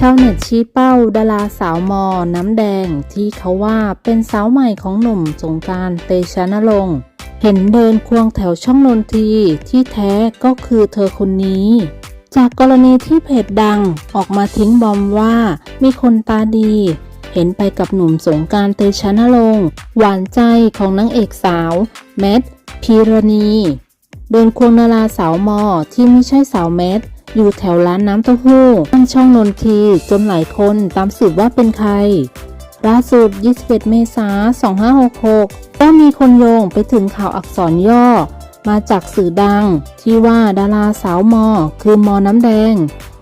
ชาวเน็ตชี้เป้าดาราสาวมอ น้ำแดงที่เขาว่าเป็นสาวใหม่ของหนุ่มสงการเตชะนรงค์เห็นเดินควงแถวช่องนนทีที่แท้ก็คือเธอคนนี้ จากกรณีที่เพจดังออกมาทิ้งบอมว่ามีคนตาดี เห็นไปกับหนุ่มสงการเตชะนรงค์หวานใจของนางเอกสาว แมทพีรณี เดินควงนาราสาวมอที่ไม่ใช่สาวแมท อยู่แถวร้านน้ำเต้าหู้ตั้งช่องนนทีจนหลายคนตามสืบว่าเป็นใครล่าสุด 21 เมษายน 2566 ก็มีคนโยงไปถึงข่าวอักษรย่อ มาจากสื่อดัง ที่ว่าดาราสาวมอ คือมอน้ำแดง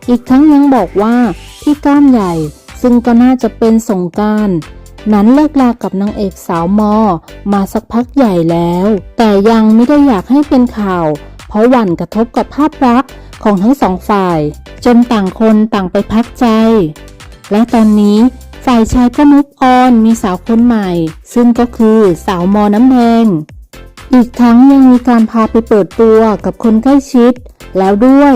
อีกทั้งยังบอกว่าที่กล้ามใหญ่ ซึ่งก็น่าจะเป็นสงการนั้นเลิกลากับนางเอกสาวมอ มาสักพักใหญ่แล้ว แต่ยังไม่ได้อยากให้เป็นข่าว เพราะหวั่นกระทบกับภาพลักษณ์ ของทั้งสองฝ่าย จนต่างคนต่างไปพักใจ และตอนนี้ฝ่ายชายก็มุกออนมีสาวคนใหม่ ซึ่งก็คือสาวมอน้ำแดงอีกทั้งยังมีการพาไปเปิดตัวกับคนใกล้ชิด แล้วด้วย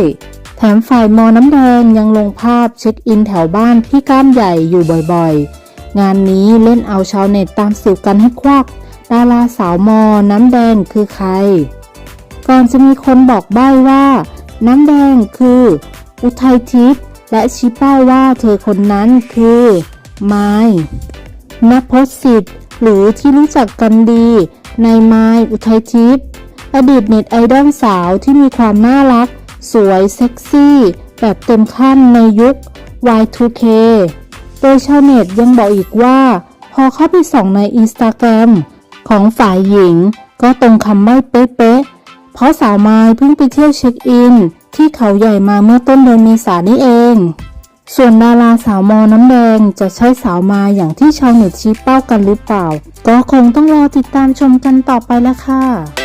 แถมฝ่ายมอน้ำแดงยังลงภาพเช็คอินแถวบ้านพี่ก้ามใหญ่อยู่บ่อยๆ งานนี้เล่นเอาชาวเน็ตตามสืบกันให้ควัก ดาราสาวมอน้ำแดงคือใคร ก่อนจะมีคนบอกใบ้ว่า น้ำแดงคือ อุทัยทิพย์และชี้เป้าว่าเธอคนนั้นคือ ไม้นพสิทธิ์หรือที่รู้จักกันดี ในไม้อุทัยทิพย์อดีตเน็ตไอดอลสาวที่มีความน่ารัก สวยเซ็กซี่ แบบเต็มขั้นในยุค Y2K โดยชาวเน็ตยังบอกอีกว่า พอเข้าไปส่องในอินสตาแกรมของฝ่ายหญิง ก็ตรงคำไม่เป๊ะๆ เพราะสาวไม้เพิ่งไปเที่ยวเช็คอิน ที่เขาใหญ่มาเมื่อต้นเดือนเมษานนี่เอง ส่วนดาราสาวมอน้ำแดงจะใช่สาวมาอย่างที่ชาวเน็ตชี้เป้ากันหรือเปล่า ก็คงต้องรอติดตามชมกันต่อไปแล้วค่ะ